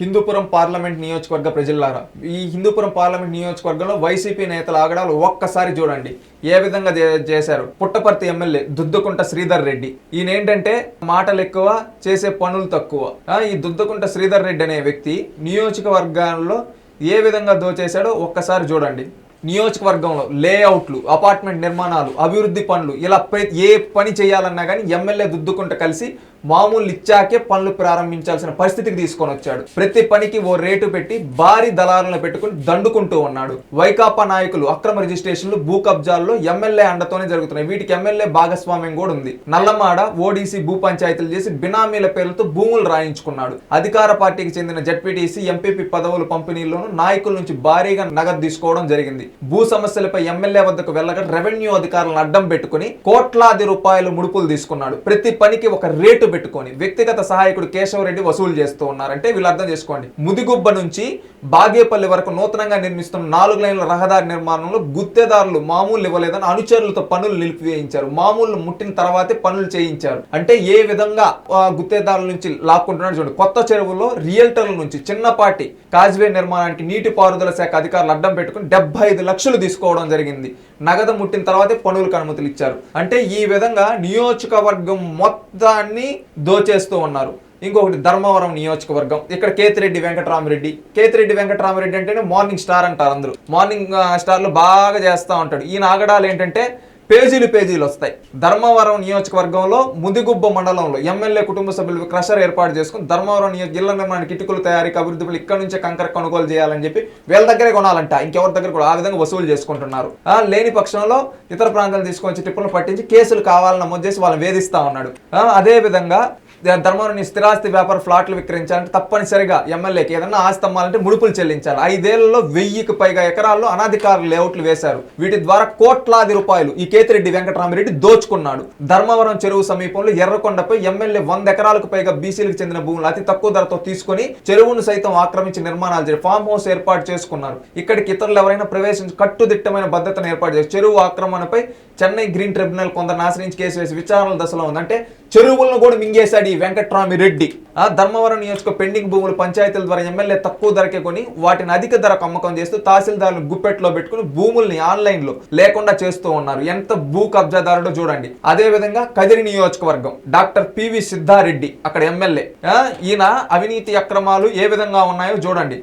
Hindupuram parliament నియోజకవర్గ ప్రజలారా ఈ హిందూపురం పార్లమెంట్ నియోజకవర్గంలో వైసీపీ నేతల ఆగడాలు ఒక్కసారి చూడండి. ఏ విధంగా చేశారు? పుట్టపర్తి ఎమ్మెల్యే దుద్దుకుంట శ్రీధర్ రెడ్డి. ఈయన ఏంటంటే మాటలు ఎక్కువ చేసే పనులు తక్కువ. ఈ దుద్దుకుంట శ్రీధర్ రెడ్డి అనే వ్యక్తి నియోజకవర్గాల్లో ఏ విధంగా దోచేశాడో ఒక్కసారి చూడండి. నియోజకవర్గంలో లేఅవుట్లు అపార్ట్మెంట్ నిర్మాణాలు అభివృద్ధి పనులు ఇలా ఏ పని చేయాలన్నా కానీ ఎమ్మెల్యే దుద్దుకుంట కలిసి మామూలు ఇచ్చాకే పనులు ప్రారంభించాల్సిన పరిస్థితికి తీసుకొని వచ్చాడు. ప్రతి పనికి ఓ రేటు పెట్టి భారీ దళాలను పెట్టుకుని దండుకుంటూ ఉన్నాడు. వైకాపా నాయకులు అక్రమ రిజిస్ట్రేషన్లు భూ కబ్జాల్లో ఎమ్మెల్యే అండతోనే జరుగుతున్నాయి. వీటికి ఎమ్మెల్యే భాగస్వామ్యం కూడా ఉంది. నల్లమాడ ఓడీసీ భూ పంచాయతీలు చేసి బినామీల పేర్లతో భూములు రాయించుకున్నాడు. అధికార పార్టీకి చెందిన జడ్పీటీసీ ఎంపీపీ పదవుల పంపిణీలోనూ నాయకుల నుంచి భారీగా నగదు తీసుకోవడం జరిగింది. భూ సమస్యలపై ఎమ్మెల్యే వద్దకు వెళ్ళగా రెవెన్యూ అధికారులను అడ్డం పెట్టుకుని కోట్లాది రూపాయలు ముడుపులు తీసుకున్నాడు. ప్రతి పనికి ఒక రేటు పెట్టుకొని వ్యక్తిగత సహాయకుడు కేశవరెడ్డి వసూలు చేస్తూ ఉన్నారంటే వీళ్ళు అర్థం చేసుకోండి. ముదిగుబ్బ నుంచి బాగేపల్లి వరకు నూతనంగా నిర్మిస్తున్న నాలుగు లైన్ల రహదారి నిర్మాణంలో గుత్తేదారులు మామూలు ఇవ్వలేదని అనుచరులతో పనులు నిలిపివేయించారు. మామూలు ముట్టిన తర్వాతే పనులు చేయించారు. అంటే ఏ విధంగా గుత్తేదారుల నుంచి లాక్కుంటున్నాడు చూడండి. కొత్త చెరువులో రియల్టర్ల నుంచి చిన్నపాటి కాజ్వే నిర్మాణానికి నీటి పారుదల శాఖ అధికారులు అడ్డం పెట్టుకుని డెబ్బై ఐదు లక్షలు తీసుకోవడం జరిగింది. నగదు ముట్టిన తర్వాతే పనులకు అనుమతులు ఇచ్చారు. అంటే ఈ విధంగా నియోజకవర్గం మొత్తాన్ని దోచేస్తూ ఉన్నారు. ఇంకొకటి ధర్మవరం నియోజకవర్గం. ఇక్కడ కేతిరెడ్డి వెంకటరామరెడ్డి. కేతిరెడ్డి వెంకటరామరెడ్డి అంటేనే మార్నింగ్ స్టార్ అంటారు అందరూ. మార్నింగ్ స్టార్లో స్టార్లు బాగా చేస్తూ ఉంటాడు. ఈ నాగడాలు ఏంటంటే పేజీలు పేజీలు వస్తాయి. ధర్మవరం నియోజకవర్గంలో ముదిగుబ్బ మండలంలో ఎమ్మెల్యే కుటుంబ సభ్యులు క్రషర్ ఏర్పాటు చేసుకుని ధర్మవరం నియోజక ఇళ్ళ నిర్మాణానికి ఇటుకలు తయారీకి అభివృద్ధి పనులు ఇక్కడ నుంచే కంకర కొనుగోలు చేయాలని చెప్పి వీళ్ళ దగ్గరే కొనాలంట. ఇంకెవరి దగ్గర కూడా ఆ విధంగా వసూలు చేసుకుంటున్నారు. లేని పక్షంలో ఇతర ప్రాంతాలు తీసుకొచ్చి టిప్పులను పట్టించి కేసులు కావాలని నమోదు చేసి వాళ్ళని వేధిస్తా ఉన్నాడు. అదే విధంగా ధర్మవరం స్థిరాస్తి వ్యాపార ఫ్లాట్లు విక్రయించాలంటే తప్పనిసరిగా ఎమ్మెల్యేకి ఏదన్నా ఆస్తి అమ్మాలంటే ముడుపులు చెల్లించాలి. ఐదేళ్ళలో వెయ్యికి పైగా ఎకరాల్లో అనధికార లేఅవుట్లు వేశారు. వీటి ద్వారా కోట్లాది రూపాయలు ఈ కేతిరెడ్డి వెంకటరామిరెడ్డి దోచుకున్నాడు. ధర్మవరం చెరువు సమీపంలో ఎర్రకొండపై ఎమ్మెల్యే వంద ఎకరాలకు పైగా బీసీలకు చెందిన భూములు అతి తక్కువ ధరతో తీసుకొని చెరువును సైతం ఆక్రమించి నిర్మాణాలు చేసి ఫామ్ హౌస్ ఏర్పాటు చేసుకున్నారు. ఇక్కడికి ఇతరులు ఎవరైనా ప్రవేశించి కట్టుదిట్టమైన భద్రతను ఏర్పాటు చేసి చెరువు ఆక్రమణపై చెన్నై గ్రీన్ ట్రిబ్యునల్ కొందరు ఆశ్రయించి కేసు వేసి విచారణల దశలో ఉందంటే చెరువులను కూడా మింగేశాడు ఈ వెంకట్రామి రెడ్డి. ఆ ధర్మవరం నియోజక పెండింగ్ భూములు పంచాయతీల ద్వారా ఎమ్మెల్యే తక్కువ ధరకే కొని వాటిని అధిక ధరకు అమ్మకం చేస్తూ తహసీల్దారులు గుప్పెట్లో పెట్టుకుని భూముల్ని ఆన్లైన్లో లేకుండా చేస్తూ ఉన్నారు. ఎంత భూ కబ్జాదారుడో చూడండి. అదే విధంగా కదిరి నియోజకవర్గం డాక్టర్ పివి సిద్ధారెడ్డి అక్కడ ఎమ్మెల్యే. ఈయన అవినీతి అక్రమాలు ఏ విధంగా ఉన్నాయో చూడండి.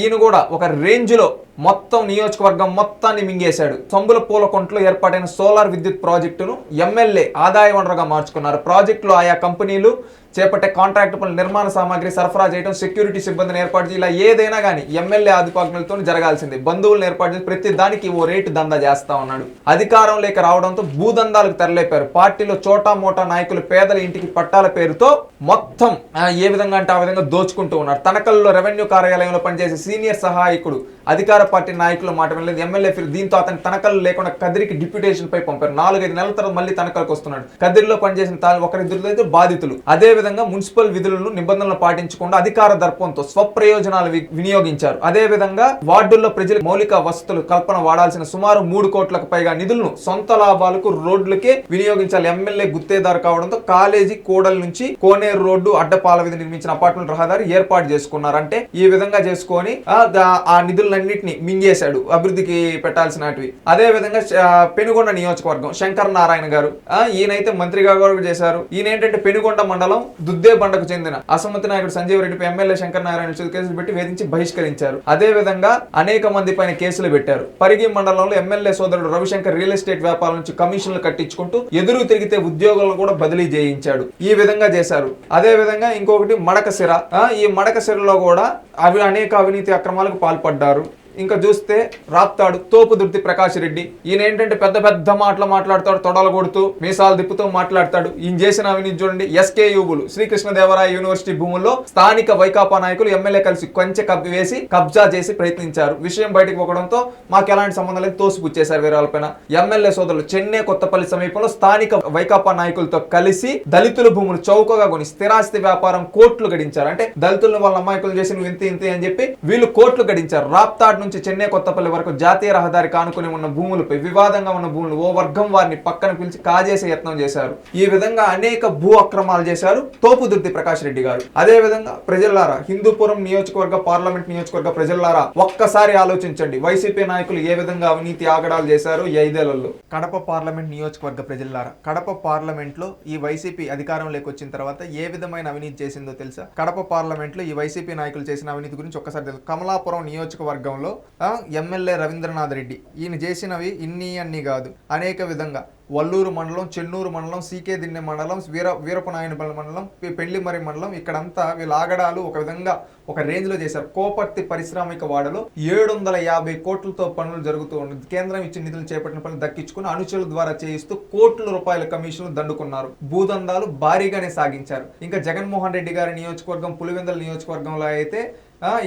ఈయన కూడా ఒక రేంజ్లో మొత్తం నియోజకవర్గం మొత్తాన్ని మింగేశాడు. సొంబుల పూలకొంట్లో ఏర్పాటైన సోలార్ విద్యుత్ ప్రాజెక్టును ఎమ్మెల్యే ఆదాయ వనరుగా మార్చుకున్నారు. ప్రాజెక్టులో ఆయా కంపెనీలు చేపట్టే కాంట్రాక్ట్ పనులు నిర్మాణ సామాగ్రి సరఫరా చేయడం సెక్యూరిటీ సిబ్బందిని ఏర్పాటు చేయాలి ఇలా ఏదైనా కానీ ఎమ్మెల్యే ఆధిపత్యంతో జరగాల్సింది. బంధువులను ఏర్పాటు చేసి ప్రతి దానికి ఓ రేటు దందా చేస్తా ఉన్నాడు. అధికారం లేక రావడంతో భూదందాలకు తెరలేపారు పార్టీలో చోటా మోటా నాయకులు పేదల ఇంటికి పట్టాల పేరుతో మొత్తం ఏ విధంగా అంటే ఆ విధంగా దోచుకుంటూ ఉన్నారు. తనకల్లో రెవెన్యూ కార్యాలయంలో పనిచేసే సీనియర్ సహాయకుడు అధికార పార్టీ నాయకులు మాట వినలేదు. ఎమ్మెల్యే ఫిర్ దీంతో అతని తనకలు లేకుండా కదిరికి డిప్యూటేషన్ పై పంపారు. నాలుగైదు నెలల తర్వాత మళ్ళీ తనకలకు వస్తున్నాడు. కదిరిలో పనిచేసిన ఒకరిద్దరు బాధితులు. అదే విధంగా మున్సిపల్ విధులను నిబంధనలు పాటించకుండా అధికార దర్పంతో స్వప్రయోజనాలు వినియోగించారు. అదే విధంగా వార్డుల్లో ప్రజలు మౌలిక వసతులు కల్పన వాడాల్సిన సుమారు మూడు కోట్లకు పైగా నిధులను సొంత లాభాలకు రోడ్లకే వినియోగించాలి. ఎమ్మెల్యే గుత్తేదారు కావడంతో కాలేజీ కోడల నుంచి కోనేరు రోడ్డు అడ్డపాల మీద నిర్మించిన అపార్ట్మెంట్ రహదారి ఏర్పాటు చేసుకున్నారు అంటే ఈ విధంగా చేసుకొని ఆ, నిధులు నిధులన్నింటినీ మింగేశాడు అభివృద్ధికి పెట్టాల్సినటివి. అదే విధంగా పెనుగొండ నియోజకవర్గం శంకర్ నారాయణ గారు ఈయనైతే మంత్రిగా కూడా చేశారు. ఈయన ఏంటంటే పెనుగొండ మండలం దుద్దే బండకు చెందిన అసమ్మతి నాయకుడు సంజీవ్ రెడ్డిపై ఎమ్మెల్యే శంకర్ నారాయణ కేసులు పెట్టి వేధించి బహిష్కరించారు. అదే విధంగా అనేక మంది పైన కేసులు పెట్టారు. పరిగి మండలంలో ఎమ్మెల్యే సోదరుడు రవిశంకర్ రియల్ ఎస్టేట్ వ్యాపారం నుంచి కమిషన్లు కట్టించుకుంటూ ఎదురు తిరిగితే ఉద్యోగులను కూడా బదిలీ చేయించాడు. ఈ విధంగా చేశారు. అదే విధంగా ఇంకొకటి మడక సిర ఈ మడకశిరలో కూడా అవి అనేక అవినీతి అక్రమాలకు పాల్పడ్డారు. ఇంకా చూస్తే రాప్తాడు తోపు దుర్తి ప్రకాష్ రెడ్డి ఈయన ఏంటంటే పెద్ద పెద్ద మాటలు మాట్లాడతాడు తొడలు కొడుతూ మీసాలు దిప్పుతూ మాట్లాడతాడు. ఈయన చేసిన అవినీతి చూడండి ఎస్కే యూబులు శ్రీకృష్ణదేవరాయ యూనివర్సిటీ భూముల్లో స్థానిక వైకాపా నాయకులు ఎమ్మెల్యే కలిసి కొంచె కబ్బి వేసి కబ్జా చేసి ప్రయత్నించారు. విషయం బయటకు పోవడంతో మాకు ఎలాంటి సంబంధం లేదు తోసిపుచ్చేశారు వేరే వాళ్ళపైన ఎమ్మెల్యే సోదరులు చెన్నై కొత్తపల్లి సమీపంలో స్థానిక వైకాపా నాయకులతో కలిసి దళితుల భూములు చౌకగా కొని స్థిరాస్తి వ్యాపారం కోట్లు గడించారు. అంటే దళితులను వాళ్ళ అమాయకులు చేసి నువ్వు ఇంత ఇంత అని చెప్పి వీళ్ళు కోట్లు గడించారు. రాప్తాడ్ నుంచి చెన్నై కొత్తపల్లి వరకు జాతీయ రహదారి కానుకుని ఉన్న భూములపై వివాదంగా ఉన్న భూములు ఓ వర్గం వారిని పక్కన పిలిచి కాజేసే యత్నం చేశారు. ఈ విధంగా అనేక భూ అక్రమాలు చేశారు తోపుదుర్తి ప్రకాష్ రెడ్డి గారు. అదే విధంగా ప్రజలారా హిందూపురం నియోజకవర్గ పార్లమెంట్ నియోజకవర్గ ప్రజలారా ఒక్కసారి ఆలోచించండి. వైసీపీ నాయకులు ఏ విధంగా అవినీతి ఆగడాలు చేశారు ఈ ఐదేళ్ళలో? కడప పార్లమెంట్ నియోజకవర్గ ప్రజలారా కడప పార్లమెంట్లో ఈ వైసీపీ అధికారంలోకి వచ్చిన తర్వాత ఏ విధమైన అవినీతి చేసిందో తెలుసా? కడప పార్లమెంట్లో ఈ వైసీపీ నాయకులు చేసిన అవినీతి గురించి ఒక్కసారి తెలుసు. కమలాపురం నియోజకవర్గంలో ఆ, ఎమ్మెల్యే రవీంద్రనాథ్ రెడ్డి. ఈయన చేసినవి ఇన్ని అన్ని కాదు. అనేక విధంగా. వల్లూరు మండలం చెన్నూరు మండలం సీకే దిన్నె మండలం వీర వీరపనాయనపల్లి మండలం పెళ్ళిమరి మండలం ఇక్కడంతా వీళ్ళ ఆగడాలు ఒక విధంగా ఒక రేంజ్లో చేశారు. కోపర్తి పారిశ్రామిక వాడలో ఏడు వందల యాభై కోట్లతో పనులు జరుగుతూ ఉంది కేంద్రం ఇచ్చిన నిధులు చేపట్టిన పనులు దక్కించుకుని అనుచరుల ద్వారా చేయిస్తూ కోట్ల రూపాయల కమిషన్లు దండుకున్నారు. భూదందాలు భారీగానే సాగించారు. ఇంకా జగన్మోహన్ రెడ్డి గారి నియోజకవర్గం పులివెందుల నియోజకవర్గంలో అయితే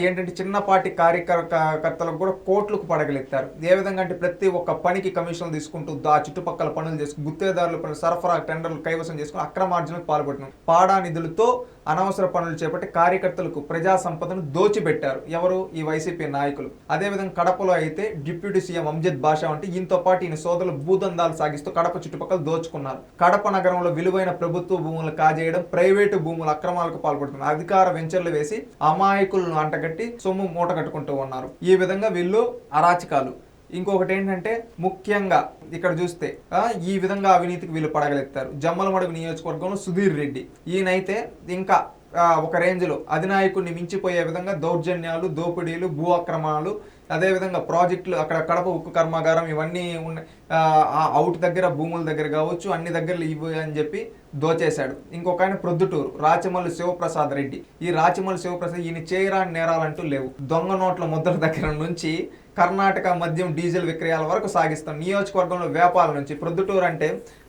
ఏంటంటే చిన్నపాటి కార్యకర్తలకు కూడా కోట్లకు పడగలెత్తారు. ఏ విధంగా అంటే ప్రతి ఒక్క పనికి కమిషన్లు తీసుకుంటూ ఆ చుట్టుపక్కల పనులు చేసుకుని గుత్తేదారుల పనులు సరఫరా టెండర్లు కైవసం చేసుకుని అక్రమార్జనకు పాల్పడుతున్నారు పాడా నిధులతో అనవసర పనులు చేపట్టి కార్యకర్తలకు ప్రజా సంపదను దోచిపెట్టారు. ఎవరు? ఈ వైసీపీ నాయకులు. అదేవిధంగా కడపలో అయితే డిప్యూటీ సీఎం అంజద్ బాషా వంటి ఈయనతో పాటు ఈయన సోదరులు భూదందాలు సాగిస్తూ కడప చుట్టుపక్కల దోచుకున్నారు. కడప నగరంలో విలువైన ప్రభుత్వ భూములు కాజేయడం ప్రైవేటు భూముల అక్రమాలకు పాల్పడుతున్నారు. అధికార వెంచర్లు వేసి అమాయకులను అంటగట్టి సొమ్ము మూట కట్టుకుంటూ ఉన్నారు. ఈ విధంగా వీళ్ళు అరాచకాలు. ఇంకొకటి ఏంటంటే ముఖ్యంగా ఇక్కడ చూస్తే ఈ విధంగా అవినీతికి వీళ్ళు పడగలుగుతారు జమ్మలమడుగు నియోజకవర్గంలో సుధీర్ రెడ్డి. ఈయనైతే ఇంకా ఒక రేంజ్లో అధినాయకుడిని మించిపోయే విధంగా దౌర్జన్యాలు దోపిడీలు భూ అక్రమాలు అదేవిధంగా ప్రాజెక్టులు అక్కడ కడప ఉక్కు కర్మాగారం ఇవన్నీ ఉన్న అవుట్ దగ్గర భూముల దగ్గర కావచ్చు అన్ని దగ్గరలు ఇవ్వు అని చెప్పి దోచేశాడు. ఇంకొక ఆయన ప్రొద్దుటూరు రాచమల్లి శివప్రసాద్ రెడ్డి. ఈ రాచమల్లి శివప్రసాద్ ఈయన చేయరాని నేరాలంటూ లేవు. దొంగ నోట్ల ముద్ర దగ్గర నుంచి కర్ణాటక మద్యం డీజిల్ విక్రయాల వరకు సాగిస్తాం. నియోజకవర్గంలో వ్యాపారాల నుంచి ప్రొద్దుటూరు అంటే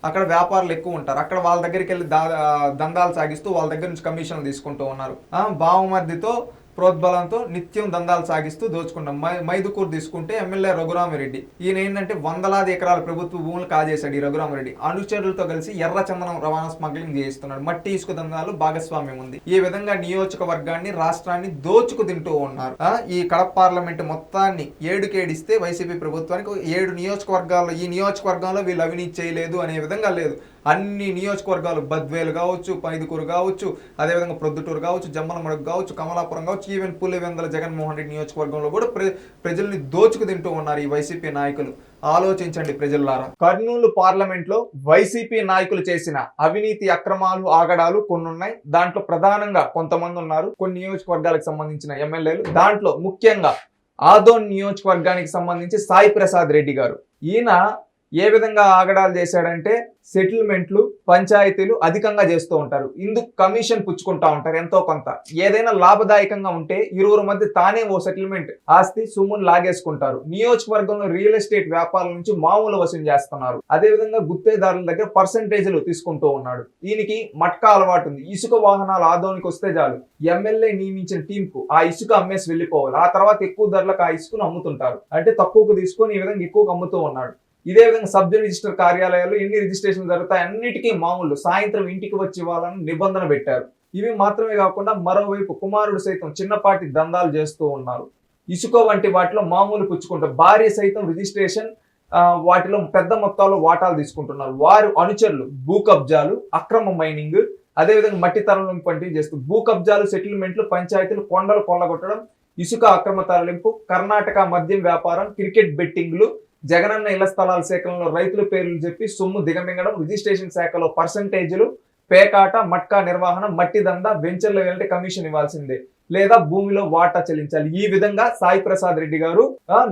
అక్కడ వ్యాపారులు ఎక్కువ ఉంటారు. అక్కడ వాళ్ళ దగ్గరికి వెళ్ళి దా దందాలు సాగిస్తూ వాళ్ళ దగ్గర నుంచి కమిషన్లు తీసుకుంటూ ఉన్నారు. బావమర్దితో ప్రోద్బలంతో నిత్యం దందాలు సాగిస్తూ దోచుకున్నాం మై మైదుకూరు తీసుకుంటే ఎమ్మెల్యే రఘురామరెడ్డి. ఈయన ఏంటంటే వందలాది ఎకరాల ప్రభుత్వ భూములు కాజేశాడు ఈ రఘురామరెడ్డి. అనుచరులతో కలిసి ఎర్ర చందనం రవాణా స్మగ్లింగ్ చేయిస్తున్నాడు. మట్టి ఇసుక దందాలు భాగస్వామ్యం ఉంది. ఈ విధంగా నియోజకవర్గాన్ని రాష్ట్రాన్ని దోచుకు తింటూ ఉన్నారు. ఈ కడప పార్లమెంట్ మొత్తాన్ని ఏడుకేడిస్తే వైసీపీ ప్రభుత్వానికి ఏడు నియోజకవర్గాల్లో ఈ నియోజకవర్గంలో వీళ్ళు అవినీతి చేయలేదు అనే విధంగా లేదు. అన్ని నియోజకవర్గాలు బద్వేలు కావచ్చు పైదుకూరు కావచ్చు అదేవిధంగా ప్రొద్దుటూరు కావచ్చు జమ్మలమడుగు కావచ్చు కమలాపురం కావచ్చు ఈవెన్ పులివెందల జగన్మోహన్ రెడ్డి నియోజకవర్గంలో కూడా ప్ర ప్రజల్ని దోచుకు తింటూ ఉన్నారు ఈ వైసీపీ నాయకులు. ఆలోచించండి ప్రజలారా. కర్నూలు పార్లమెంట్లో వైసీపీ నాయకులు చేసిన అవినీతి అక్రమాలు ఆగడాలు కొన్ని ఉన్నాయి దాంట్లో ప్రధానంగా కొంతమంది ఉన్నారు. కొన్ని నియోజకవర్గాలకు సంబంధించిన ఎమ్మెల్యేలు. దాంట్లో ముఖ్యంగా ఆదోన్ నియోజకవర్గానికి సంబంధించి సాయి ప్రసాద్ రెడ్డి గారు. ఈయన ఏ విధంగా ఆగడాలు చేశాడంటే సెటిల్మెంట్లు పంచాయతీలు అధికంగా చేస్తూ ఉంటారు. ఇందుకు కమిషన్ పుచ్చుకుంటా ఉంటారు ఎంతో కొంత. ఏదైనా లాభదాయకంగా ఉంటే ఇరువురు మధ్య తానే ఓ సెటిల్మెంట్ ఆస్తి సొమ్మును లాగేసుకుంటారు. నియోజకవర్గంలో రియల్ ఎస్టేట్ వ్యాపారాల నుంచి మామూలు వసూలు చేస్తున్నారు. అదే విధంగా గుత్తేదారుల దగ్గర పర్సంటేజ్లు తీసుకుంటూ ఉన్నాడు. దీనికి మట్కా అలవాటు ఉంది. ఇసుక వాహనాలు ఆదోనికి వస్తే చాలు. ఎమ్మెల్యే నియమించిన టీం కు ఆ ఇసుక అమ్మేసి వెళ్ళిపోవాలి. ఆ తర్వాత ఎక్కువ ధరలకు ఆ ఇసుకను అమ్ముతుంటారు. అంటే తక్కువకు తీసుకొని ఈ విధంగా ఎక్కువకు అమ్ముతూ ఉన్నాడు. ఇదే విధంగా సబ్ రిజిస్టర్ కార్యాలయాల్లో ఎన్ని రిజిస్ట్రేషన్ జరుగుతాయి అన్నిటికీ మామూలు. సాయంత్రం ఇంటికి వచ్చి వాళ్ళని నిబంధన పెట్టారు. ఇవి మాత్రమే కాకుండా మరోవైపు కుమారుడు సైతం చిన్నపాటి దందాలు చేస్తూ ఉన్నారు. ఇసుక వంటి వాటిలో మామూలు పుచ్చుకుంటారు భార్య సైతం రిజిస్ట్రేషన్ వాటిలో పెద్ద మొత్తాల్లో వాటాలు తీసుకుంటున్నారు. వారు అనుచరులు భూ కబ్జాలు అక్రమ మైనింగ్ అదేవిధంగా మట్టి తరలింపు వంటివి చేస్తూ భూ కబ్జాలు సెటిల్మెంట్లు పంచాయతీలు కొండలు కొల్లగొట్టడం ఇసుక అక్రమ తరలింపు కర్ణాటక మద్యం వ్యాపారం క్రికెట్ బెట్టింగ్లు జగనన్న ఇళ్ళ స్థలాల సేకరణలో రైతుల పేర్లు చెప్పి సొమ్ము దిగమింగడం రిజిస్ట్రేషన్ శాఖలో పర్సంటేజీలు పేకాట మట్కా నిర్వహణ మట్టి దందా వెంచర్ల వెళ్ళి కమిషన్ ఇవ్వాల్సిందే. లేదా భూమిలో వాటా చెల్లించాలి. ఈ విధంగా సాయి ప్రసాద్ రెడ్డి గారు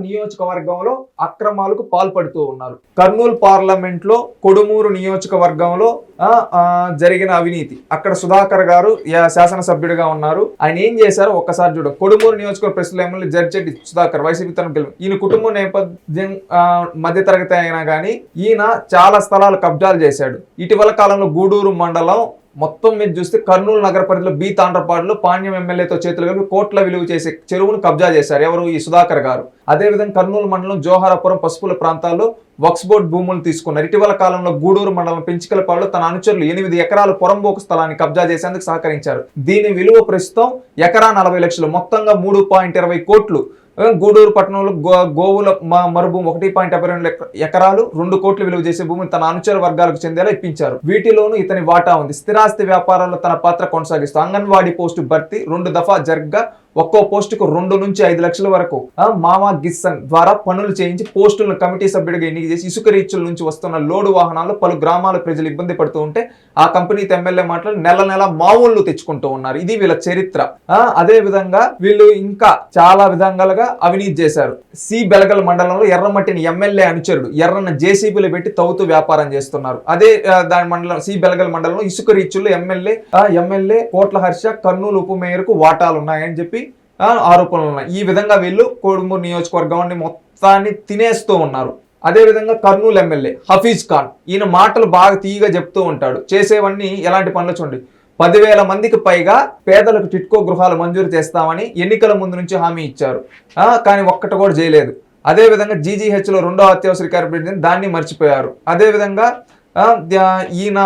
నియోజకవర్గంలో అక్రమాలకు పాల్పడుతూ ఉన్నారు. కర్నూలు పార్లమెంట్లో కొడుమూరు నియోజకవర్గంలో జరిగిన అవినీతి. అక్కడ సుధాకర్ గారు శాసనసభ్యుడిగా ఉన్నారు. ఆయన ఏం చేశారు ఒక్కసారి చూడ. కొడుమూరు నియోజకవర్గ ప్రెసిడెంట్ ఎమ్మెల్యే జడ్జెడ్డి సుధాకర్ వైసీపీ తరఫున గెలుపు ఈయన కుటుంబ నేపథ్యం మధ్యతరగతి అయినా కానీ ఈయన చాలా స్థలాలు కబ్జాలు చేశాడు. ఇటీవల కాలంలో గూడూరు మండలం మొత్తం మీరు చూస్తే కర్నూలు నగర పరిధిలో బి తాండ్రపాడులో పాణ్యం ఎమ్మెల్యేతో చేతులు కలిపి కోట్ల విలువ చేసే చెరువును కబ్జా చేశారు ఎవరు ఈ సుధాకర్ గారు. అదేవిధంగా కర్నూలు మండలం జోహారాపురం పసుపుల ప్రాంతాల్లో వక్స్ బోర్డ్ భూములు తీసుకున్నారు. ఇటీవల కాలంలో గూడూరు మండలం పెంచికలపాడులో తన అనుచరులు ఎనిమిది ఎకరాల పొరంబోకు స్థలాన్ని కబ్జా చేసేందుకు సహకరించారు. దీని విలువ ప్రస్తుతం ఎకరా నలభై లక్షలు. మొత్తంగా మూడు పాయింట్ ఇరవై కోట్లు గూడూరు పట్టణంలో గో గోవుల మ- మరుభూమి ఒకటి పాయింట్ డెబ్బై రెండు ఎకరాలు రెండు కోట్లు విలువ చేసే భూమిని తన అనుచర వర్గాలకు చెందేలా ఇప్పించారు. వీటిలోనూ ఇతని వాటా ఉంది. స్థిరాస్తి వ్యాపారాల్లో తన పాత్ర కొనసాగిస్తూ అంగన్వాడీ పోస్టు భర్తీ రెండు దఫా జరగ్గా ఒక్కో పోస్టుకు రెండు నుంచి ఐదు లక్షల వరకు మామా గిస్సన్ ద్వారా పనులు చేయించి పోస్టులను కమిటీ సభ్యుడిగా ఎన్నిక చేసి ఇసుక రీచ్ల నుంచి వస్తున్న లోడు వాహనాలు పలు గ్రామాల ప్రజలు ఇబ్బంది పడుతూ ఉంటే ఆ కంపెనీతో ఎమ్మెల్యే మాటలు నెల నెల మామూలు తెచ్చుకుంటూ ఉన్నారు. ఇది వీళ్ళ చరిత్ర. అదే విధంగా వీళ్ళు ఇంకా చాలా విధంగాలుగా అవినీతి చేశారు. సి బెలగల్ మండలంలో ఎర్రమట్టిని ఎమ్మెల్యే అనుచరుడు ఎర్రన్న జేసీబీలు పెట్టి తవ్వుతూ వ్యాపారం చేస్తున్నారు. అదే దాని మండలం సి బెలగల్ మండలంలో ఇసుక రీచ్ల్లో ఎమ్మెల్యే ఎమ్మెల్యే కోట్ల హర్ష కర్నూలు ఉప మేయర్కు వాటాలు ఉన్నాయని చెప్పి ఆరోపణలు ఉన్నాయి. ఈ విధంగా వీళ్ళు కోడుమూరు నియోజకవర్గాన్ని మొత్తాన్ని తినేస్తూ ఉన్నారు. అదేవిధంగా కర్నూలు ఎమ్మెల్యే హఫీజ్ ఖాన్ ఈయన మాటలు బాగా తీయగా చెప్తూ ఉంటాడు. చేసేవన్నీ ఎలాంటి పనులు చూడండి. పదివేల మందికి పైగా పేదలకు టిట్కో గృహాలు మంజూరు చేస్తామని ఎన్నికల ముందు నుంచి హామీ ఇచ్చారు. కానీ ఒక్కటి కూడా చేయలేదు. అదే విధంగా రెండో అత్యవసర కార్పొరేషన్ దాన్ని మర్చిపోయారు. అదే విధంగా ఈయన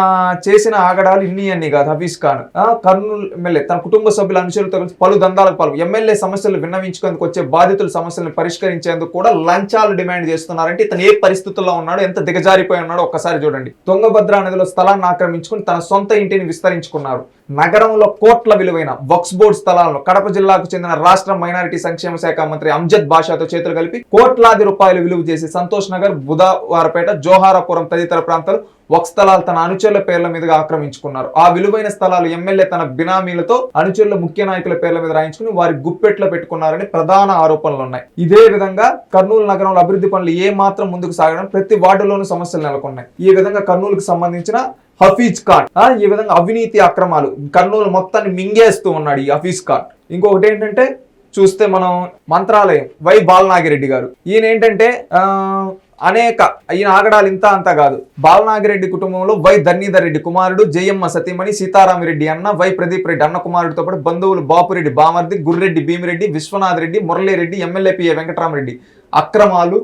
చేసిన ఆగడాలు ఇన్ని అన్ని కాదు హఫీజ్ ఖాన్. కర్నూలు ఎమ్మెల్యే తన కుటుంబ సభ్యుల అనుచరులతో కలిసి పలు దందాలకు పాల్గొ ఎమ్మెల్యే సమస్యలు విన్నవించుకుందుకు వచ్చే బాధితుల సమస్యలను పరిష్కరించేందుకు కూడా లంచాలు డిమాండ్ చేస్తున్నారంటే ఇతను ఏ పరిస్థితుల్లో ఉన్నాడో ఎంత దిగజారిపోయి ఉన్నాడో ఒక్కసారి చూడండి. తుంగభద్ర నదిలో స్థలాన్ని ఆక్రమించుకుని తన సొంత ఇంటిని విస్తరించుకున్నారు. నగరంలో కోట్ల విలువైన వక్స్ బోర్డ్ స్థలాలను కడప జిల్లాకు చెందిన రాష్ట్ర మైనారిటీ సంక్షేమ శాఖ మంత్రి అంజద్ బాషాతో చేతులు కలిపి కోట్లాది రూపాయలు విలువ చేసి సంతోష్ నగర్ బుధవారపేట జోహారాపురం తదితర ప్రాంతాలు వక్ స్థలాలు తన అనుచరుల పేర్ల మీదుగా ఆక్రమించుకున్నారు. ఆ విలువైన స్థలాలు ఎమ్మెల్యే తన బినామీలతో అనుచరుల ముఖ్య నాయకుల పేర్ల మీద రాయించుకుని వారి గుప్పెట్లో పెట్టుకున్నారని ప్రధాన ఆరోపణలు ఉన్నాయి. ఇదే విధంగా కర్నూలు నగరంలో అభివృద్ధి పనులు ఏ మాత్రం ముందుకు సాగడం ప్రతి వార్డులోనూ సమస్యలు నెలకొన్నాయి. ఈ విధంగా కర్నూలుకు సంబంధించిన హఫీజ్ ఖాన్ ఈ విధంగా అవినీతి అక్రమాలు కర్నూలు మొత్తాన్ని మింగేస్తూ ఉన్నాడు ఈ హఫీజ్ ఖాన్. ఇంకొకటి ఏంటంటే చూస్తే మనం మంత్రాలయం వై బాలనాగిరెడ్డి గారు. ఈయన ఏంటంటే ఆ, అనేక ఈయన ఆగడాలు ఇంత అంత కాదు. బాలనాగిరెడ్డి కుటుంబంలో వై ధర్నీధర్ రెడ్డి కుమారుడు జయమ్మ సతీమణి సీతారామిరెడ్డి అన్న వై ప్రదీప్ రెడ్డి అన్న కుమారుడితో పాటు బంధువులు బాపురెడ్డి బామర్ది గుర్రెడ్డి భీమిరెడ్డి విశ్వనాథ్ రెడ్డి మురళీరెడ్డి ఎమ్మెల్యే పిఏ వెంకటరామరెడ్డి. అక్రమాలు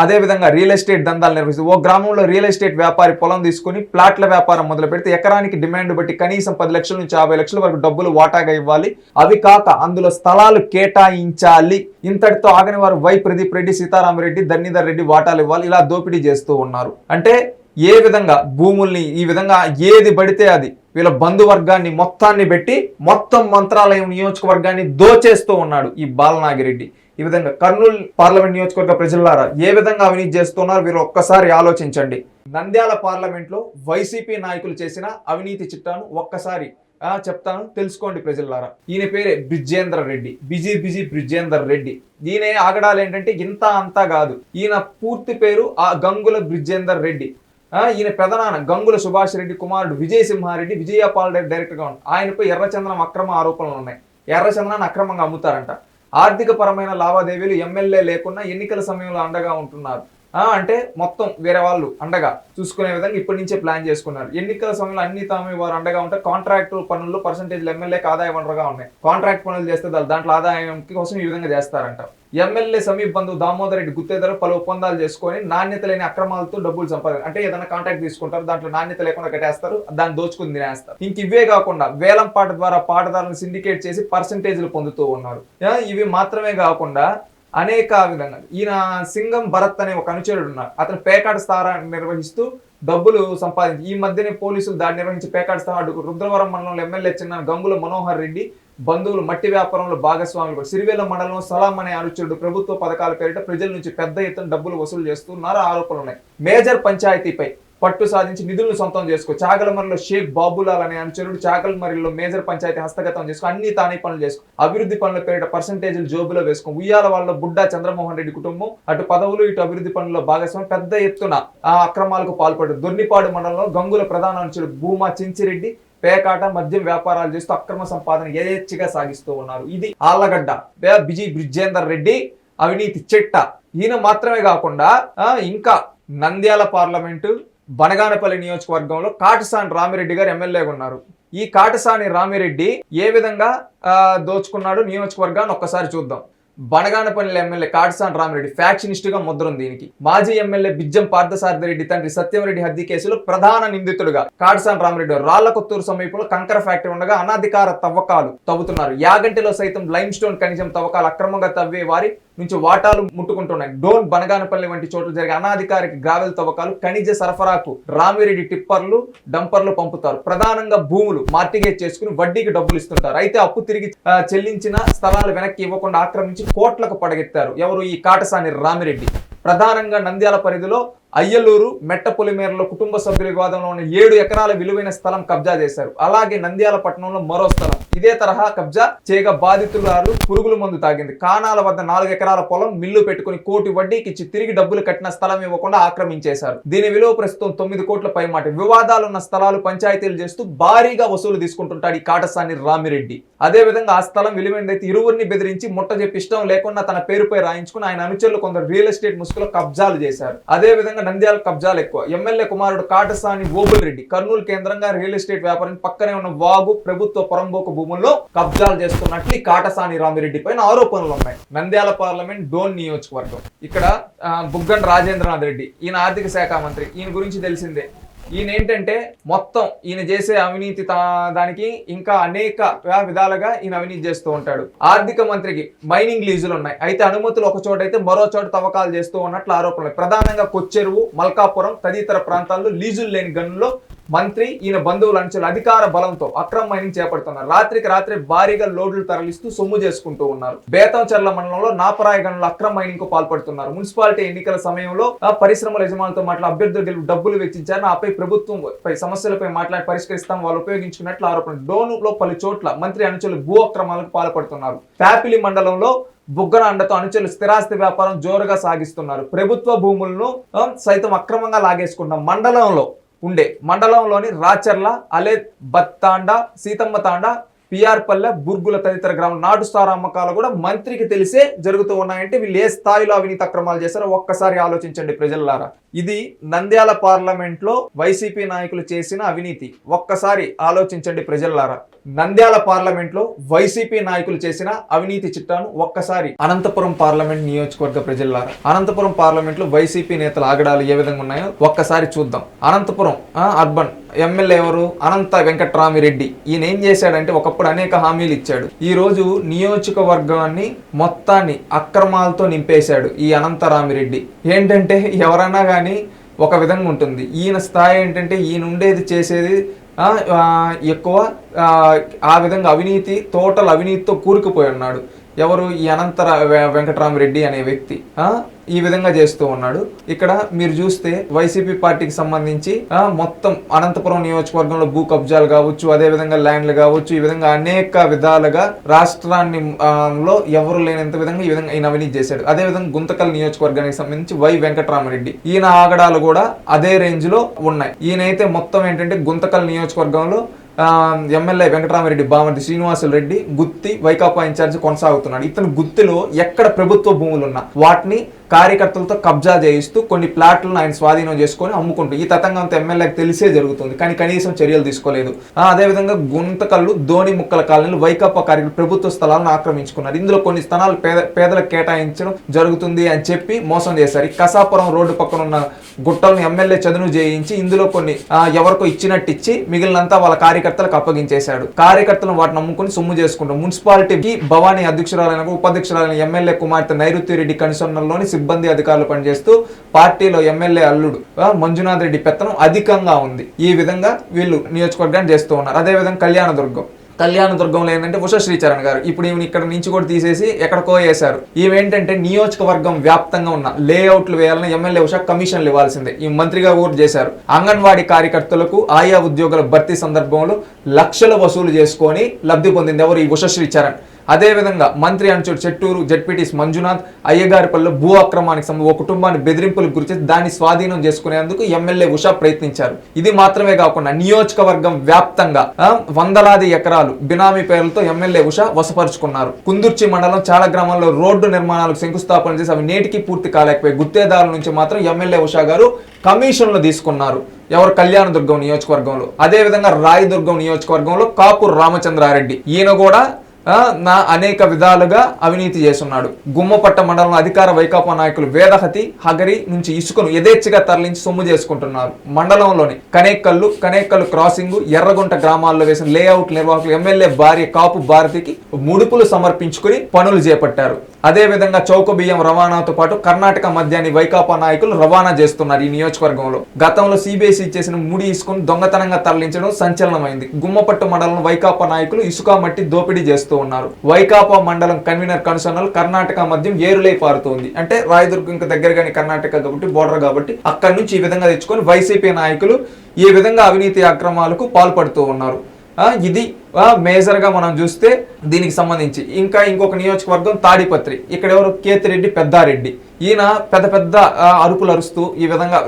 అదేవిధంగా రియల్ ఎస్టేట్ దందాలు నిర్వహిస్తుంది ఓ గ్రామంలో రియల్ ఎస్టేట్ వ్యాపారి పొలం తీసుకుని ప్లాట్ల వ్యాపారం మొదలు పెడితే ఎకరానికి డిమాండ్ బట్టి కనీసం పది లక్షల నుంచి యాభై లక్షల వరకు డబ్బులు వాటాగా ఇవ్వాలి. అవి కాక అందులో స్థలాలు కేటాయించాలి. ఇంతటితో ఆగని వారు వై ప్రదీప్ రెడ్డి సీతారామరెడ్డి ధర్నీధర్ రెడ్డి వాటాలు ఇవ్వాలి. ఇలా దోపిడీ చేస్తూ ఉన్నారు. అంటే ఏ విధంగా భూముల్ని ఈ విధంగా ఏది పడితే అది వీళ్ళ బంధువర్గాన్ని మొత్తాన్ని పెట్టి మొత్తం మంత్రాలయం నియోజకవర్గాన్ని దోచేస్తూ ఉన్నాడు ఈ బాలనాగిరెడ్డి. ఈ విధంగా కర్నూలు పార్లమెంట్ నియోజకవర్గ ప్రజలారా ఏ విధంగా అవినీతి చేస్తున్నారు? వీరు ఒక్కసారి ఆలోచించండి. నంద్యాల పార్లమెంట్లో వైసీపీ నాయకులు చేసిన అవినీతి చిట్టాను ఒక్కసారి చెప్తాను తెలుసుకోండి ప్రజలారా. ఈయన పేరే Brijender Reddy. Busy busy Brijender Reddy. ఈయన ఆగడాలు ఏంటంటే ఇంత అంతా కాదు. ఈయన పూర్తి పేరు ఆ గంగుల బ్రిజేందర్ రెడ్డి. ఈయన పెదనాన్న గంగుల సుభాష్ రెడ్డి కుమారుడు విజయసింహారెడ్డి విజయపాల్ రెడ్డి ఉన్నాడు ఆయనపై ఎర్రచందనం అక్రమ ఆరోపణలు ఉన్నాయి. ఎర్రచందనాన్ని అక్రమంగా అమ్ముతారంట. ఆర్థిక పరమైన లావాదేవీలు ఎమ్మెల్యే లేకున్నా ఎన్నికల సమయంలో అండగా ఉంటున్నారు. అంటే మొత్తం వేరే వాళ్ళు అండగా చూసుకునే విధంగా ఇప్పటి నుంచే ప్లాన్ చేసుకున్నారు. ఎన్నికల సమయంలో అన్ని తామే వారు అండగా ఉంటే కాంట్రాక్ట్ పనుల్లో పర్సంటేజ్లు ఎమ్మెల్యేకి ఆదాయ వనరుగా ఉన్నాయి. కాంట్రాక్ట్ పనులు చేస్తే దాని- దాంట్లో ఆదాయం కోసం ఈ విధంగా చేస్తారంట. ఎమ్మెల్యే సమీప బంధువు దామోదర్ రెడ్డి గుత్తేదారు పలు ఒప్పందాలు చేసుకొని నాణ్యత లేని అక్రమాలతో డబ్బులు సంపాదించారు. అంటే ఏదైనా కాంట్రాక్ట్ తీసుకుంటారు దాంట్లో నాణ్యత లేకుండా కట్టేస్తారు దాన్ని దోచుకుని తినేస్తారు. ఇంక ఇవే కాకుండా వేలం పాట ద్వారా పాటదారులను సిండికేట్ చేసి పర్సంటేజ్లు పొందుతూ ఉన్నారు. ఇవి మాత్రమే కాకుండా అనేక విధంగా. ఈయన సింగం భరత్ అనే ఒక అనుచరుడు ఉన్నారు అతను పేకాట స్థానాన్ని నిర్వహిస్తూ డబ్బులు సంపాదించి ఈ మధ్యనే పోలీసులు దాడి నిర్వహించి పేకాట స్థానం రుద్రవరం మండలంలో ఎమ్మెల్యే చిన్న గంగుల మనోహర్ రెడ్డి బంధువులు మట్టి వ్యాపారంలో భాగస్వాములు కూడా. సిరివేల మండలం సలాం అనే అనుచరుడు ప్రభుత్వ పథకాల పేరిట ప్రజల నుంచి పెద్ద ఎత్తున డబ్బులు వసూలు చేస్తున్నారు. ఆరోపణలు ఉన్నాయి. మేజర్ పంచాయతీపై పట్టు సాధించి నిధులను సొంతం చేసుకో. చాగలమరిలో షేక్ బాబులాల్ అనే అనుచరుడు చాకలమరిలో మేజర్ పంచాయతీ హస్తగతం చేసుకో. అన్ని తానే పనులు చేసుకో. అభివృద్ధి పనుల పేరిట పర్సంటేజీలు జోబులో వేసుకో. ఉయ్యాల వాళ్ళ బుడ్డా చంద్రమోహన్ రెడ్డి కుటుంబం అటు పదవులు ఇటు అభివృద్ధి పనుల్లో భాగస్వామి పెద్ద ఎత్తున ఆ అక్రమాలకు పాల్పడ్డారు. దొర్నిపాడు మండలంలో గంగుల ప్రధాన అనుచరుడు భూమా చించిరెడ్డి పేకాట మద్యం వ్యాపారాలు చేస్తూ అక్రమ సంపాదన యథేచ్ఛగా సాగిస్తూ ఉన్నారు. ఇది ఆళ్ళగడ్డ. బిజీ బ్రిజేందర్ రెడ్డి అవినీతి చెట్ట. ఈయన మాత్రమే కాకుండా ఇంకా నంద్యాల పార్లమెంటు బనగానపల్లి నియోజకవర్గంలో కాటసాని రామిరెడ్డి గారు ఎమ్మెల్యేగా ఉన్నారు. ఈ కాటసాని రామిరెడ్డి ఏ విధంగా దోచుకున్నాడు నియోజకవర్గాన్ని ఒక్కసారి చూద్దాం. బనగానపల్లి ఎమ్మెల్యే కాటసాని రామిరెడ్డి ఫ్యాక్షనిస్ట్గా ముద్ర ఉంది దీనికి. మాజీ ఎమ్మెల్యే బిజ్జం పార్థసారథి రెడ్డి తండ్రి సత్యంరెడ్డి హత్య కేసులో ప్రధాన నిందితుడుగా కాటసాని రామిరెడ్డి రాళ్ళ కొత్తూరు సమీపంలో కంకర ఫ్యాక్టరీ ఉండగా అనాధికార తవ్వకాలు తవ్వుతున్నారు. యాగంటిలో సైతం లైమ్ స్టోన్ ఖనిజం తవ్వకాలు అక్రమంగా తవ్వే వారి నుంచి వాటాలు ముట్టుకుంటున్నాయి. డోన్ బనగానపల్లి వంటి చోట్ల జరిగే అనాధికారిక గ్రావెల్ తవ్వకాలు ఖనిజ సరఫరాకు రామిరెడ్డి టిప్పర్లు డంపర్లు పంపుతారు. ప్రధానంగా భూములు మార్టిగేజ్ చేసుకుని వడ్డీకి డబ్బులు ఇస్తుంటారు. అయితే అప్పు తిరిగి చెల్లించిన స్థలాలు వెనక్కి ఇవ్వకుండా ఆక్రమించి కోట్లకు పడగెత్తారు. ఎవరు ఈ కాటసాని రామిరెడ్డి? ప్రధానంగా నంద్యాల పరిధిలో అయ్యలూరు మెట్టపొలిమేరలో కుటుంబ సభ్యుల వివాదంలో ఉన్న ఏడు ఎకరాల విలువైన స్థలం కబ్జా చేశారు. అలాగే నంద్యాల పట్టణంలో మరో స్థలం. ఇదే తరహా కబ్జా చేయగా బాధితురాలు పురుగుల మందు తాగింది. కానాల వద్ద నాలుగు ఎకరాల పొలం మిల్లు పెట్టుకుని కోటి వడ్డీకి ఇచ్చి తిరిగి డబ్బులు కట్టిన స్థలం ఇవ్వకుండా ఆక్రమించేశారు. దీని విలువ ప్రస్తుతం తొమ్మిది కోట్ల పైమాట. వివాదాలున్న స్థలాలు పంచాయతీలు చేస్తూ భారీగా వసూలు తీసుకుంటుంటాడు ఈ కాటసాని రామిరెడ్డి. అదే విధంగా ఆ స్థలం విలువైనదైతే ఇరువురిని బెదిరించి ముట్ట చెప్పి ఇష్టం లేకుండా తన పేరుపై రాయించుకుని ఆయన అనుచరులు కొందరు రియల్ ఎస్టేట్ ముసుగులో కబ్జాలు చేశారు. అదే విధంగా నంద్యాల కబ్జాలు ఎక్కువ. ఎమ్మెల్యే కుమారుడు కాటసాని గోబుల్ రెడ్డి కర్నూలు కేంద్రంగా రియల్ ఎస్టేట్ వ్యాపారం పక్కనే ఉన్న వాగు ప్రభుత్వ పొరంబోక భూముల్లో కబ్జాలు చేస్తున్నట్లు ఈ కాటసాని రామిరెడ్డి పైన ఆరోపణలు ఉన్నాయి. నంద్యాల పార్లమెంట్ డోన్ నియోజకవర్గం. ఇక్కడ బుగ్గన్ రాజేంద్రనాథ్ రెడ్డి ఈయన ఆర్థిక శాఖ మంత్రి. ఈయన గురించి తెలిసిందే. ఈయన ఏంటంటే మొత్తం ఈయన చేసే అవినీతి దానికి ఇంకా అనేక విధాలుగా ఈయన అవినీతి చేస్తూ ఉంటాడు. ఆర్థిక మంత్రికి మైనింగ్ లీజులు ఉన్నాయి. అయితే అనుమతులు ఒక చోట అయితే మరో చోట తవ్వకాలు చేస్తూ ఉన్నట్లు ఆరోపణలు. ప్రధానంగా కొచ్చెరువు మల్కాపురం తదితర ప్రాంతాల్లో లీజులు లేని గనుల్లో మంత్రి ఈయన బంధువుల అంచెలు అధికార బలంతో అక్రమ మైనింగ్ చేపడుతున్నారు. రాత్రికి రాత్రి భారీగా లోడ్లు తరలిస్తూ సొమ్ము చేసుకుంటూ ఉన్నారు. బేతంచెర్ల మండలంలో నాపరాయ గనులు అక్రమ మైనింగ్కు పాల్పడుతున్నారు. మున్సిపాలిటీ ఎన్నికల సమయంలో ఆ పరిశ్రమల యజమానులతో మాట్లాడి అభ్యర్థులు గెలుపు డబ్బులు వెచ్చించారు ఆపై ప్రభుత్వం పై సమస్యలపై మాట్లాడి పరిష్కరిస్తాం వాళ్ళు ఉపయోగించుకున్నట్లు ఆరోపణ డోనులో పలు చోట్ల మంత్రి అనుచరులు భూ అక్రమాలకు పాల్పడుతున్నారు. ప్యాపిలి మండలంలో బుగ్గన అండతో అనుచరులు స్థిరాస్తి వ్యాపారం జోరుగా సాగిస్తున్నారు. ప్రభుత్వ భూములను సైతం అక్రమంగా లాగేసుకున్న మండలంలో ఉండే మండలంలోని రాచర్ల అలే బత్తాండ సీతమ్మ తాండ పిఆర్పల్లె బుర్గుల తదితర గ్రామం నాటు సారా అమ్మకాలు కూడా మంత్రికి తెలిసే జరుగుతూ ఉన్నాయంటే వీళ్ళు ఏ స్థాయిలో అవినీతి అక్రమాలు చేశారో ఒక్కసారి ఆలోచించండి ప్రజలారా. ఇది నంద్యాల పార్లమెంట్లో వైసీపీ నాయకులు చేసిన అవినీతి. ఒక్కసారి ఆలోచించండి ప్రజలారా. నంద్యాల పార్లమెంట్లో వైసీపీ నాయకులు చేసిన అవినీతి చిట్టాను ఒక్కసారి అనంతపురం పార్లమెంట్ నియోజకవర్గ ప్రజలారా. అనంతపురం పార్లమెంట్లో వైసీపీ నేతల ఆగడాలు ఏ విధంగా ఉన్నాయో ఒక్కసారి చూద్దాం. అనంతపురం అర్బన్ ఎమ్మెల్యే ఎవరు? అనంత వెంకట్రామిరెడ్డి. ఈయన ఏం చేశాడంటే ఒకప్పుడు అనేక హామీలు ఇచ్చాడు. ఈ రోజు నియోజకవర్గాన్ని మొత్తాన్ని అక్రమాలతో నింపేశాడు ఈ అనంతరామిరెడ్డి. ఏంటంటే ఎవరన్నా కానీ ఒక విధంగా ఉంటుంది. ఈయన స్థాయి ఏంటంటే ఈయన ఉండేది చేసేది ఎక్కువ ఆ, ఆ విధంగా అవినీతి టోటల్ అవినీతితో కూరుకుపోయి ఉన్నాడు. ఎవరు ఈ అనంతర వె- వెంకటరామరెడ్డి అనే వ్యక్తి ఈ విధంగా చేస్తూ ఉన్నాడు. ఇక్కడ మీరు చూస్తే వైసీపీ పార్టీకి సంబంధించి మొత్తం అనంతపురం నియోజకవర్గంలో భూ కబ్జాలు కావచ్చు అదే విధంగా ల్యాండ్లు కావచ్చు ఈ విధంగా అనేక విధాలుగా రాష్ట్రాన్ని లో ఎవరు లేనంత విధంగా ఈ విధంగా ఈయన అవినీతి చేశాడు. అదే విధంగా గుంతకల్ నియోజకవర్గానికి సంబంధించి వై వెంకటరామరెడ్డి ఈయన ఆగడాలు కూడా అదే రేంజ్లో ఉన్నాయి. ఈయనైతే మొత్తం ఏంటంటే గుంతకల్ నియోజకవర్గంలో ఎమ్మెల్యే వెంకటరామరెడ్డి బామర్ది శ్రీనివాసులు రెడ్డి గుత్తి వైకాపా ఇన్ఛార్జ్ కొనసాగుతున్నాడు. ఇతను గుత్తిలో ఎక్కడ ప్రభుత్వ భూములు ఉన్నా వాటిని కార్యకర్తలతో కబ్జా చేయిస్తూ కొన్ని ప్లాట్లను ఆయన స్వాధీనం చేసుకొని అమ్ముకుంటూ ఈ తతంగంతో ఎమ్మెల్యేకి తెలిసే జరుగుతుంది కానీ కనీసం చర్యలు తీసుకోలేదు. అదేవిధంగా గుంతకల్లు ధోని ముక్కల కాలనీలు వైకాపా కార్యకర్తలు ప్రభుత్వ స్థలాలను ఆక్రమించుకున్నారు. ఇందులో కొన్ని స్థలాలు పేద పేదలకు కేటాయించడం జరుగుతుంది అని చెప్పి మోసం చేశారు. కసాపురం రోడ్డు పక్కన ఉన్న గుట్టలను ఎమ్మెల్యే చదును చేయించి ఇందులో కొన్ని ఎవరికో ఇచ్చినట్టు ఇచ్చి మిగిలినంతా వాళ్ళ కార్యకర్తలకు అప్పగించేశాడు. కార్యకర్తలను వాటిని అమ్ముకుని సొమ్ము చేసుకుంటాం మున్సిపాలిటీకి భవానీ అధ్యక్షురాలైన ఉపాధ్యక్షురాలైన ఎమ్మెల్యే కుమార్తె నైరుతి రెడ్డి కనుసన్నల్లోని సిబ్బంది అధికారులు పనిచేస్తూ పార్టీలో ఎమ్మెల్యే అల్లుడు మంజునాథ్ రెడ్డి పెత్తనం అధికంగా ఉంది. ఈ విధంగా వీళ్ళు నియోజకవర్గాన్ని చేస్తూ ఉన్నారు. అదే విధంగా కళ్యాణదుర్గం కళ్యాణదుర్గంలో ఏంటంటే ఉష శ్రీచరణ్ గారు ఇప్పుడు ఈమెను ఇక్కడ నుంచి కూడా తీసేసి ఎక్కడికో వేశారు. ఈమె ఏంటంటే నియోజకవర్గం వ్యాప్తంగా ఉన్న లేఅవుట్లు వేయాలని ఎమ్మెల్యే ఉష కమిషన్లు ఇవ్వాల్సిందే. ఈ మంత్రిగా కూడా చేశారు. అంగన్వాడీ కార్యకర్తలకు ఆయా ఉద్యోగుల భర్తీ సందర్భంలో లక్షలు వసూలు చేసుకొని లబ్ధి పొందింది ఎవరు ఈ ఉష అదేవిధంగా మంత్రి అనుచూడు చెట్టూరు జడ్పీటీస్ మంజునాథ్ అయ్యగారిపల్లిలో భూ అక్రమానికి సంబంధించి ఓ కుటుంబాన్ని బెదిరింపులకు గురిచేసి దాన్ని స్వాధీనం చేసుకునేందుకు ఎమ్మెల్యే ఉషా ప్రయత్నించారు. ఇది మాత్రమే కాకుండా నియోజకవర్గం వ్యాప్తంగా వందలాది ఎకరాలు బినామీ పేర్లతో ఎమ్మెల్యే ఉషా వసపరుచుకున్నారు కుందుర్చి మండలం చాలా గ్రామాల్లో రోడ్డు నిర్మాణాలకు శంకుస్థాపన చేసి అవి నేటికి పూర్తి కాలేకపోయాయి. గుత్తేదారుల నుంచి మాత్రం ఎమ్మెల్యే ఉషా గారు కమిషన్లు తీసుకున్నారు. ఎవరు కళ్యాణదుర్గం నియోజకవర్గంలో? అదేవిధంగా రాయదుర్గం నియోజకవర్గంలో కాపు రామచంద్రారెడ్డి. ఈయన కూడా నా అనేక విధాలుగా అవినీతి చేస్తున్నాడు. గుమ్మపట్ట మండలం అధికార వైకాపా నాయకులు వేదహతి హగరి నుంచి ఇసుకను యథేచ్ఛగా తరలించి సొమ్ము చేసుకుంటున్నారు. మండలంలోని కనేకల్లు కనేకల్లు క్రాసింగ్ ఎర్రగుంట గ్రామాల్లో వేసిన లేఅవుట్ నిర్వాహకులు ఎమ్మెల్యే భార్య కాపు భారతికి ముడుపులు సమర్పించుకుని పనులు చేపట్టారు. అదే విధంగా చౌక బియ్యం రవాణాతో పాటు కర్ణాటక మద్యాన్ని వైకాపా నాయకులు రవాణా చేస్తున్నారు ఈ నియోజకవర్గంలో. గతంలో సిబిఎస్ఈ చేసిన ముడి ఇసుకను దొంగతనంగా తరలించడం సంచలనమైంది. గుమ్మపట్టు మండలం వైకాపా నాయకులు ఇసుక మట్టి దోపిడీ చేస్తూ ఉన్నారు. వైకాపా మండలం కన్వీనర్ కనుసన్నలు కర్ణాటక మద్యం ఏరులై పారుతోంది. అంటే రాయదుర్గం కానీ కర్ణాటక కాబట్టి బోర్డర్ కాబట్టి అక్కడి నుంచి ఈ విధంగా తెచ్చుకొని వైసీపీ నాయకులు ఈ విధంగా అవినీతి అక్రమాలకు పాల్పడుతూ ఉన్నారు. ఇది మేజర్గా మనం చూస్తే దీనికి సంబంధించి. ఇంకా ఇంకొక నియోజకవర్గం తాడిపత్రి. ఇక్కడ ఎవరు కేతిరెడ్డి పెద్దారెడ్డి. ఈయన పెద్ద పెద్ద అరుపులు అరుస్తూ ఈ విధంగా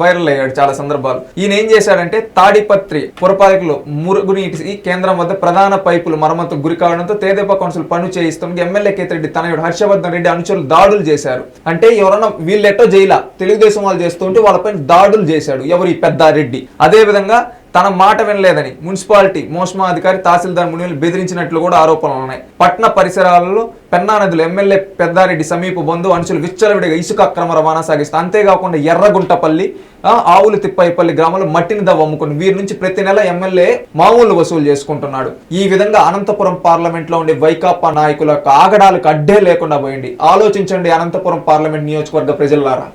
వైరల్ అయ్యాడు చాలా సందర్భాలు. ఈయన ఏం చేశాడంటే తాడిపత్రి పురపాలకులు మురుగునీటి కేంద్రం వద్ద ప్రధాన పైపులు మరమ్మతు గురి కావడంతో తేదేపా కౌన్సిల్ పని చేయిస్తుంది ఎమ్మెల్యే కేతిరెడ్డి తనయుడు హర్షవర్ధన్ రెడ్డి అనుచరులు దాడులు చేశారు. అంటే ఎవరన్నా వీళ్ళెట్టో జైలా తెలుగుదేశం వాళ్ళు చేస్తుంటే వాళ్ళపైన దాడులు చేశాడు ఎవరు ఈ పెద్దారెడ్డి. అదే విధంగా తన మాట వినలేదని మున్సిపాలిటీ మోస్మా అధికారి తహసీల్దార్ మునిలు బెదిరించినట్లు కూడా ఆరోపణలు ఉన్నాయి. పట్న పరిసరాలలో పెన్నా నదులు ఎమ్మెల్యే పెద్దారెడ్డి సమీప బంధు అనుచులు విచ్చలవిడిగా ఇసుక అక్రమ రవాణా సాగిస్తారు అంతేకాకుండా ఎర్రగుంటపల్లి ఆవులు తిప్పాయిపల్లి గ్రామంలో మట్టిని దవ్వ అమ్ముకుని వీరి నుంచి ప్రతి నెల ఎమ్మెల్యే మామూలు వసూలు చేసుకుంటున్నాడు. ఈ విధంగా అనంతపురం పార్లమెంట్లో ఉండే వైకాపా నాయకుల ఆగడాలకు అడ్డే లేకుండా పోయింది. ఆలోచించండి అనంతపురం పార్లమెంట్ నియోజకవర్గ ప్రజలారా.